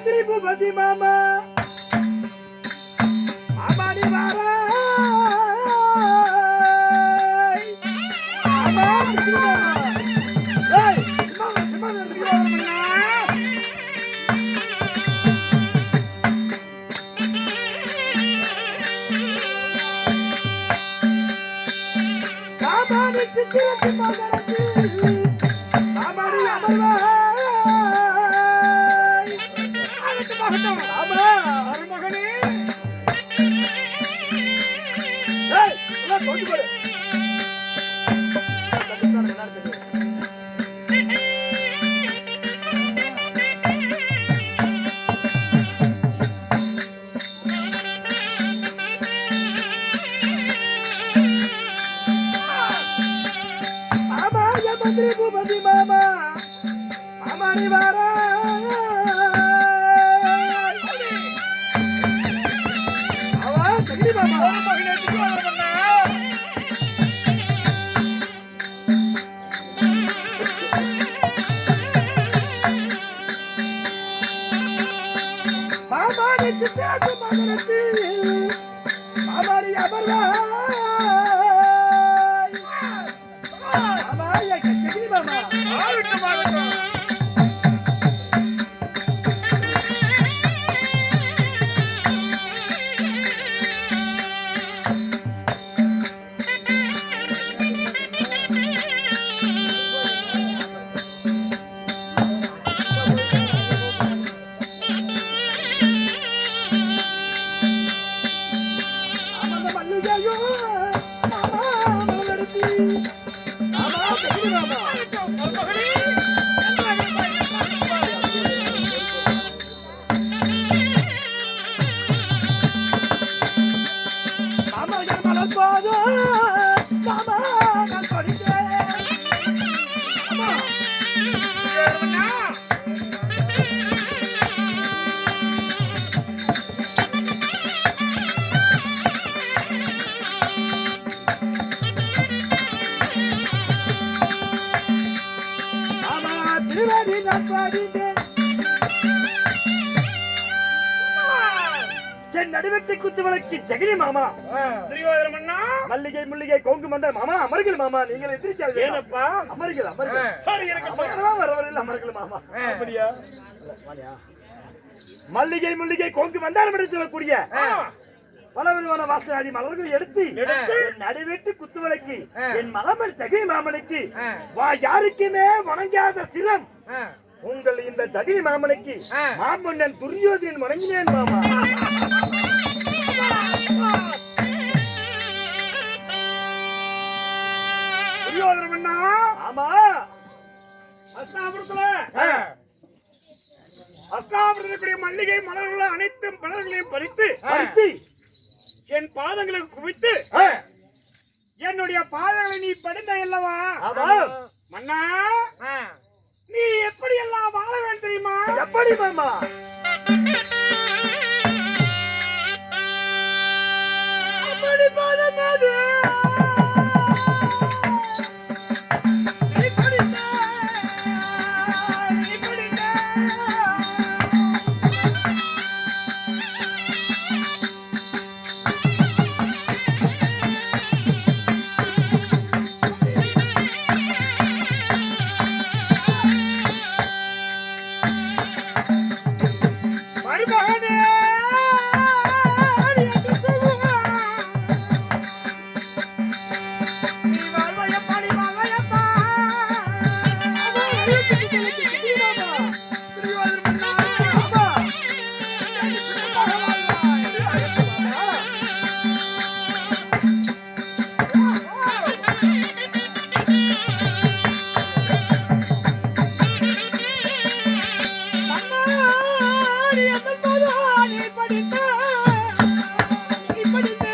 மந்திரி பூபதி மாமா. மாமாடி வாரா மாமா ய மந்திரி பூபதி Thank you. நடுவத்தை குத்து விளக்கு ஜெகனி மாமா. துரியோதன மன்னா மல்லிகை முல்லிகை கொங்கு மந்த மாமா அமர்கள் மாமா நீங்கள் எதிர்த்து ஏனப்பா? அமர்கள் அமர்கள். சரி எனக்கு அமர்களா வரவரையில் அமர்கள் மாமா. அப்படியா? மல்லிகை முல்லிகை கொங்கு மந்தாரம் என்று சொல்லக்கூடிய பல விதமான வாசனாடி மலர்களை எடுத்து எடுத்து, நடுவெட்டு குத்து விளக்கு. என் மலமல் ஜெகனி மாமனுக்கு. வா யாருக்குமே வணங்காத சிரம். உங்கள் இந்த ஜகினி மாமனுக்கு. மாமன்னன் துரியோதனன் வணங்கினேன் மாமா. ஆமா. அஸ்தாபுரத்துல. அஸ்தாபுரத்தில் மல்லிகை மலர்கள் அனைத்து மலர்களையும் பறித்து பறித்து என் பாதங்களுக்கு குவித்து. என்னுடைய பாதங்களை நீ படிந்த அல்லவா. மன்னா நீ எப்படி எல்லாம் வாழ வேண்டும் தெரியுமா? எப்படி மாமா? அப்படி படித்த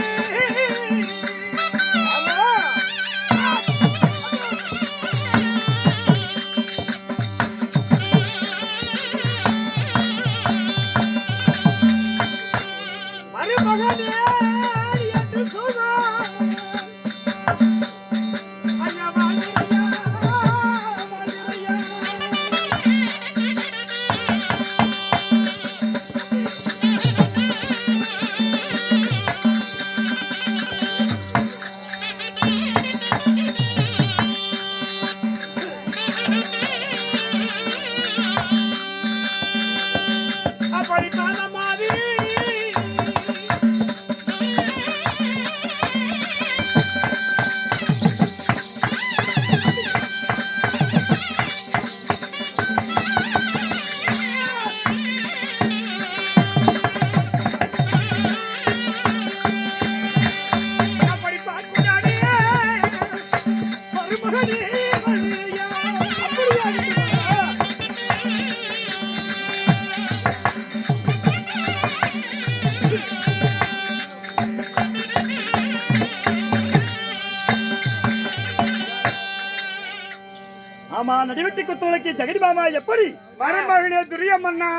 ஆமா நடிவெட்டி குத்துவிளக்கு ஜெகடி மாமா எப்படி? மருமகனே துரியம்மன்னா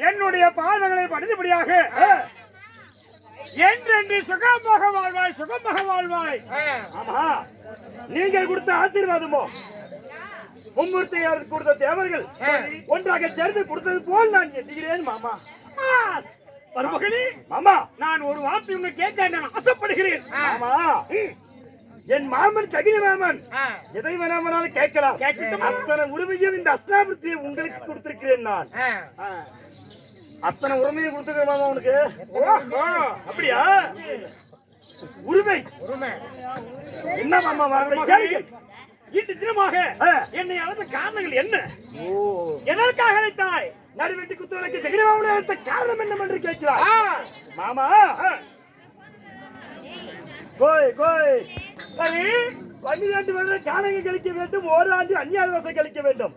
என்னுடைய பாதங்களை படித்தபடியாக ஆ, என்றென்று சுகமாக வாழ்வாய் சுகமாக வாழ்வாய். ஆமா நீங்கள் கொடுத்த ஆசீர்வாதமோ? மும்மூர்த்தியாருக்கு கொடுத்த தேவர்கள் ஒன்றாக சேர்ந்து கொடுத்தது போல் நான் எண்ணுகிறேன் மாமா. மருமகனே மாமா நான் ஒரு வார்த்தை உங்க கேட்க நான் ஆசைப்படுகிறேன் மாமா. என் மாமன் தகின மாமன். எதை வேணாமனாலும் கேட்கலாம். அத்தனை உரிமையும் இந்த அஸ்தாபத்தியை உங்களுக்கு கொடுத்திருக்கிறேன் நான். அத்தனை உரிமையும் கொடுத்துருக்கேன் மாமா உனக்கு. அப்படியா? உரிமை. என்ன மாமா கேளுங்கள். இன்று தினமாக. என்னை அழைத்த காரணங்கள் என்ன? எதற்காக அழைத்தாய்? நடுவெட்டி குத்துவிளக்கு ஜெகடி மாமனை அழைத்த காரணம் என்னவென்று கேட்கிறார் மாமா. கோய் கோய். சரி பன்னிரண்டு வருடம் காலங்க கழிக்க வேண்டும் ஓராண்டு அந்நியாதவாசம் கழிக்க வேண்டும்.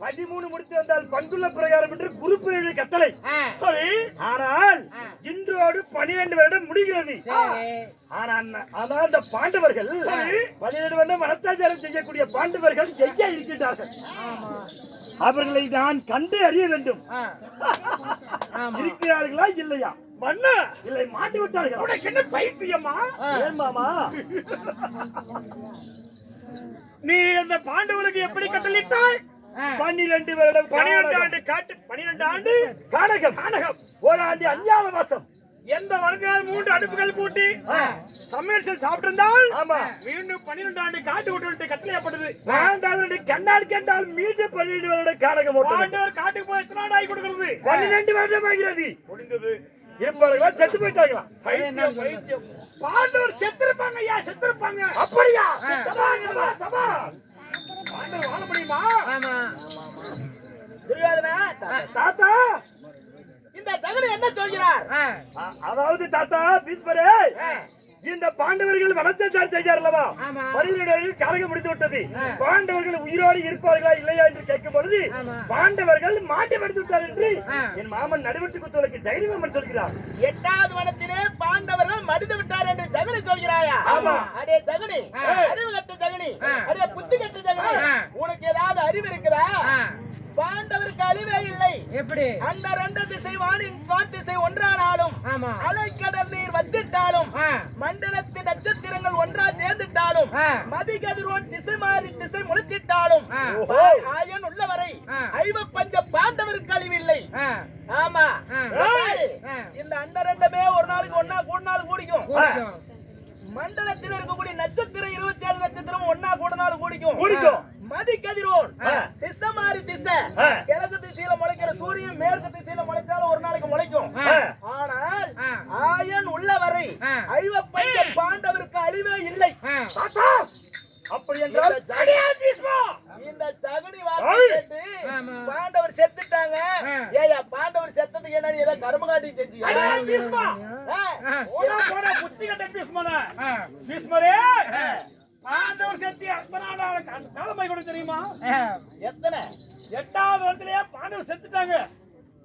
பதிமூணு முடித்து வந்தால் பங்குள்ள பிரகாரம் என்று குறிப்பிட கட்டளை. சரி ஆனால் இன்றோடு பனிரெண்டு வருடம் முடிகிறது. ஆனா அண்ணா- ஆனா அந்த பாண்டவர்கள் பன்னிரண்டு வருடம் மனத்தாச்சாரம் செய்யக்கூடிய பாண்டவர்கள் எங்கே இருக்கின்றார்கள். அவர்களை நான் கண்டு அறிய வேண்டும். இருக்கிறார்களா இல்லையா? மண்ணு இல்லை மாட்டி உனக்கு என்ன பைத்தியமா ஏன் மாமா? நீ அந்த பாண்டவருக்கு எப்படி கட்டளிட்டாய்? பன்னிரண்டு வருடம் பனிரெண்டு. ஆண்டு காட்டு பனிரெண்டு ஆண்டு கானகம் கானகம் ஓராண்டு அஞ்ஞாத வாசம் எந்த வருடத்தில் மூன்று அடுப்புகள் கூட்டி சமையல் சாப்பிட்டிருந்தால் ஆமா. மீண்டும் பன்னிரெண்டு ஆண்டு காட்டு விட்டு கட்டளையப்பட்டது பாண்டவருடைய கண்ணால் கண்டால் மீண்டும் பன்னிரண்டு ஓட்ட வேண்டும். பாண்டவர் காட்டுக்கு போய் எத்தனை நாள் ஆகி கொடுக்கிறது? பன்னிரண்டு வருடம் ஆகிறது. முடிந்தது. இருப்பார்களா செத்து போயிட்டாங்களா? பாண்டவர் செத்திருப்பாங்க ஐயா செத்திருப்பாங்க. அப்படியா. சபா. பாண்டவர் வாழ முடியுமா? தாத்தா இந்த தகுதி என்ன சொல்கிறார்? அதாவது தாத்தா பீஸ்மரே இந்த பாண்டவர்கள் வளர்ச்சார் செய்யார்களவா பன்னிரண்டு கலகம் முடித்து விட்டது பாண்டவர்கள் உயிரோடு இருப்பார்களா இல்லையா என்று கேட்கும் பொழுது பாண்டவர்கள் மாட்டி மடித்து விட்டார் என்று என் மாமன் நடுவெட்டு குத்துவலுக்கு ஜெயலி மாமன் சொல்கிறார். எட்டாவது வனத்திலே பாண்டவர்கள் மடிந்து விட்டார் என்று ஜெகனி சொல்கிறாயா? ஆமா. அடே ஜெகனி அறிவு கட்ட ஜெகனி அடே புத்தி கட்ட ஜெகனி உனக்கு ஏதாவது அறிவு இருக்குதா? பாண்டவருக்கு அறிவே இல்லை எப்படி அந்த ரெண்டு திசை வானின் வான் திசை ஒன்றானாலும் அலைக்கடல் நீர் வந்திட்டாலும் ஆ, மண்டலத்தின் நட்சத்திரங்கள் ஒன்றா சேர்ந்துட்டாலும். மதிகதிரோன் திசை மாறி திசை. ஓஹோ. ஆயன் உள்ளவரை இந்த ஜகனி வார்த்தை. பாண்டவர் செத்துட்டாங்க. ஏயா பாண்டவர் செத்ததுக்கு என்ன ஏதோ புத்தி கட்ட பீஷ்மன. பீஷ்மரே, பாண்டவர் செத்து ஆகி கொடுத்து தெரியுமா. எத்தனை? எட்டாவது வருடத்திலேயே பாண்டவர் செத்துட்டாங்க.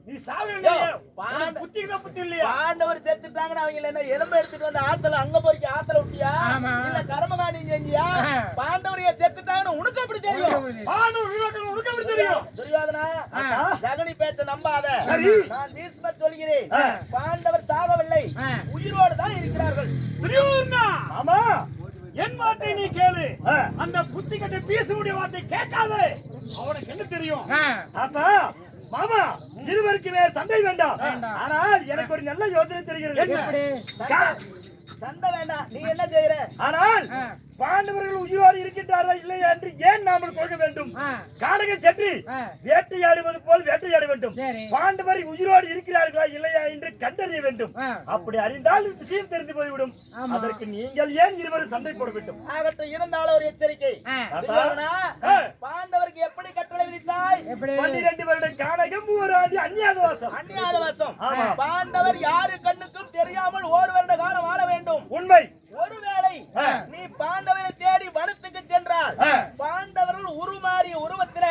நீ சாவு யோ, பாண்ட- இல்லையா புத்திக்கு தான் புத்தி இல்லையா? பாண்டவர் செத்துட்டாங்கன்னு அவங்க என்ன எலும்பு எடுத்துட்டு வந்து ஆத்துல அங்க போய் ஆத்துல விட்டியா. இல்ல கர்மகாண்டி செஞ்சியா ஆ. பாண்டவர் ஏன் செத்துட்டாங்கன்னு உனக்கு எப்படி தெரியும்? பாண்டவர் உனக்கு எப்படி தெரியும்? துரியோதனா. ஜகனி பேச்ச நம்பாத. நான் பீஷ்மர் சொல்கிறேன். பாண்டவர் சாகவில்லை. உயிரோடு தான் இருக்கிறார்கள். துரியோதனா! ஆமா. என் வார்த்தை நீ கேளு. அந்த புத்தி கட்ட பீசனுடைய வார்த்தை கேட்காதே. அவனுக்கு என்ன தெரியும். தாத்தா மாமா இருவருக்குமே சண்டை வேண்டாம். ஆனால் எனக்கு ஒரு நல்ல யோசனை தெரிகிறது. சண்டை வேண்டாம். நீ என்ன செய்யற? ஆனால். பாண்டவர்கள் உயிரோடு இருக்கின்றாரா இல்லையா என்று ஏன் நாமல் கொள்க வேண்டும்? ஆ, காடகன் சென்று வேட்டையாடுவது போல் வேட்டையாட வேண்டும். பாண்டவர் உயிரோடு இருக்கிறார்களா இல்லையா என்று கண்டறிய வேண்டும். அப்படி அறிந்தால் விஷயம் தெரிந்து போய்விடும். அதற்கு நீங்கள் ஏன் இருவரும் சண்டை போட வேண்டும்? ஆகட்டும் இருந்தாலும் ஒரு எச்சரிக்கை. பாண்டவருக்கு எப்படி கட்டளை விதித்தாய்? பன்னிரண்டு வருடம் காடகம் மூவர் ஆண்டு அந்நியாதவாசம். அந்நியாதவாசம். ஆமா. பாண்டவர் யாரு கண்ணுக்கும் தெரியாமல் ஒரு வருட உண்மை ஒருவேளை. நீ பாண்டவரை தேடி வனத்துக்கு சென்றால். பாண்டவர்கள் உருமாறிய உருவத்தில.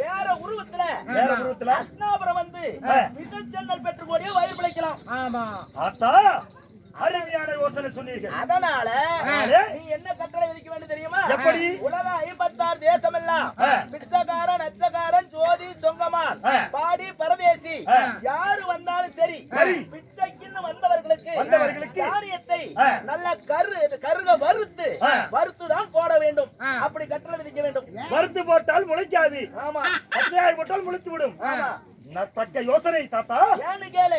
வேற உருவத்தில வேற உருவத்துல? அஸ்னாபுரம் வந்து. விசச்சன்னல் பெற்று கூடிய வயிறு பிழைக்கலாம் ஆமா ஆத்தா அருமையான யோசனை சொன்னீர்கள் அதனால. நீ என்ன கட்டளை விதிக்க வேண்டும் தெரியுமா எப்படி? உலக ஐம்பத்தாறு தேசம் எல்லாம் ஆ. பிச்சைக்காரன் அச்சக்காரன் ஜோதி சொங்கமான். பாடி பரதேசி. யாரு வந்தாலும் சரி வந்தவர்களுக்கு தானியத்தை. நல்ல கரு கருக வறுத்து. வறுத்து தான் போட வேண்டும். அப்படி கட்டளை விதிக்க வேண்டும் மறுத்து போட்டால் முளைக்காது ஆமா பச்சையாய் போட்டால் முளைத்து விடும் தக்க யோசனை தாத்தா ஏன்னு கேளு?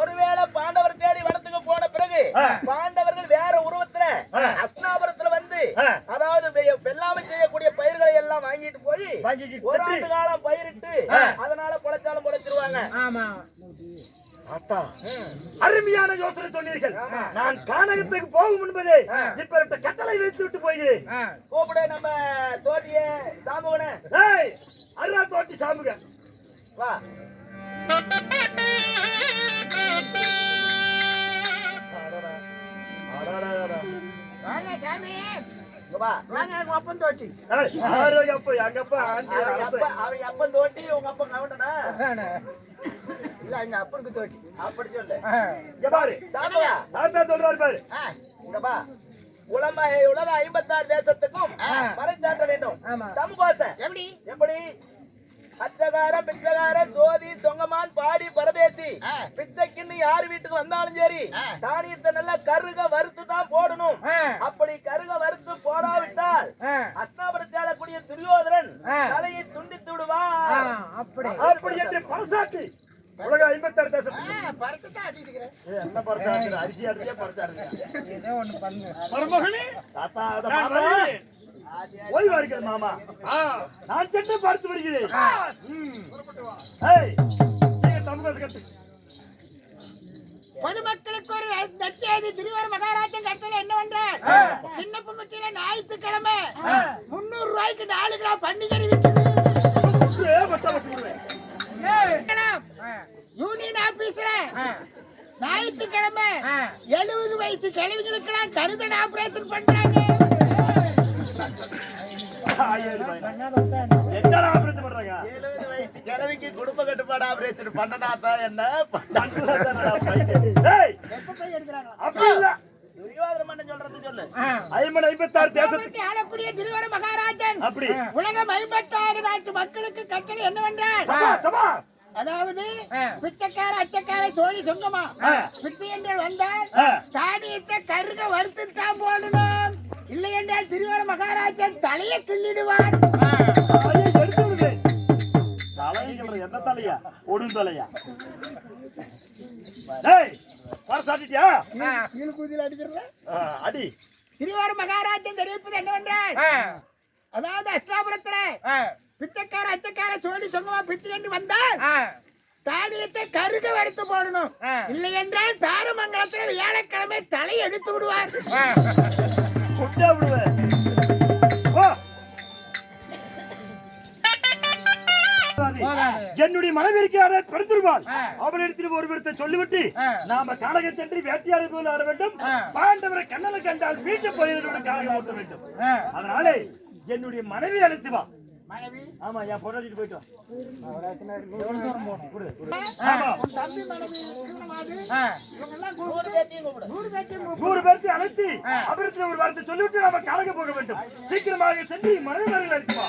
ஒருவேளை பாண்டவர் தேடி வனத்துக்கு போன பிறகு. பாண்டவர்கள் வேற உருவத்துல. அஸ்னாபுரத்துல வந்து. அதாவது வெள்ளாமை செய்யக்கூடிய பயிர்களை எல்லாம் வாங்கிட்டு போய் ஒரு ஆண்டு காலம் பயிரிட்டு. அதனால பொழைச்சாலும் பொழைச்சிருவாங்க ஆமா அருமையான யோசனை சொன்னீர்கள். நான் கானகத்துக்கு போகும் முன்பதே இப்ப கட்டளை வைத்து விட்டு போகிறேன் கூப்பிடு நம்ம தோட்டிய சாமுகன. ஏய் அருணா தோட்டி சாமுக வா. அப்பன் தோட்டி. அப்பன் தோட்டி உங்க அப்பன் கவுண்டனா. இல்ல எங்க அப்பனுக்கு தோட்டி அப்படி சொல்லு. இங்க பாரு. சாமுகா தாத்தா சொல்றாரு பாரு. இங்க வா உலக உலக ஐம்பத்தாறு தேசத்துக்கும் மறைச்சாற்ற வேண்டும். தமுகோசன் எப்படி? எப்படி? அச்சகாரம் ஜோதி சொங்கமான் பாடி பரதேசி. பிச்சைக்குன்னு யார் வீட்டுக்கு வந்தாலும் சரி தானியத்தை நல்லா கருக வறுத்து தான் போடணும். அப்படி கருக வறுத்து போடாவிட்டால் துரியோதரன் ஆ. தலையை துண்டித்து விடுவான். அப்படி. அப்படி என்று பரசாட்டு உலக ஐம்பத்தாறு தேசத்துக்கு ஏய், என்ன பரசாட்டு அரிசி அரிசியா பரசாட்டு ஏதோ ஒண்ணு பண்ணு மருமகனே தாத்தா அத மாமா நான் சென்று பார்த்து வருகிறேன் பொதுமக்களுக்கு ஒரு நற்செய்தி திருவாரூர் மகாராஜன் கட்டளை என்னவென்றால் சின்னப்பம்பட்டியில ஞாயிற்றுக்கிழமை முன்னூறு ரூபாய்க்கு நாலு கிலோ வட்டு விடுவேன். யூனியன் ஆபீஸ்ல ஞாயிற்றுக்கிழமை எழுபது வயசு கிழவிகளுக்கெல்லாம் கருதல் ஆபரேஷன் பண்றாங்க. ஆயிரம் ரூபாய். என்னடா ஆபரேஷன் பண்றாங்க? குடும்ப கட்டுப்பாடு ஆபரேஷன் பண்ணனா தான் என்ன? திருவாரூர் மகாராஜன் அப்படி. உலகம் ஐம்பத்தாறு நாட்டு மக்களுக்கு கட்டளை என்னவென்றால் சபா, சபா. அதாவது பிச்சைக்கார அச்சக்கார சோழி சொங்கமா ஆ. பிச்சை என்றால் வந்தால் ஆ, தானியத்தை கருக வறுத்து தான் போடணும். இல்லை என்றால் திருவாரூர் மகாராஜன் தலையை கிள்ளிடுவார். என்ன தலையா? ஒடும் தலையா? அடி. திருவாரூர் மகாராஜன் தெரிவிப்பது என்னவென்றால் அதாவது அஷ்டாபுரத்துல பிச்சைக்கார அச்சக்கார சோழி சொங்கமா பிச்சை என்று வந்தால் தானியத்தை கருக வறுத்து போடணும். இல்லை என்றால் தாரமங்கலத்தில் வியாழக்கிழமை தலை எடுத்து விடுவார். என்னுடைய மனைவிற்கான பெருத்திருவாள் அவளிடத்தில் ஒரு விடத்தை சொல்லிவிட்டு நாம கானக சென்று வேட்டையாடி போல் ஆட வேண்டும். பாண்டவரை கண்ணனை கண்டால் வீட்டு பயிரோட கானகம் ஓட்ட வேண்டும். அதனால என்னுடைய மனைவி அழைத்து வா. மனைவி? ஆமா என் போயிட்டு நூறு பேர்த்தை அழைத்து அவரிடத்தில் ஒரு வார்த்தை சொல்லிவிட்டு நாம கானக போக வேண்டும். சீக்கிரமாக சென்று மனைவி அழைத்து வா.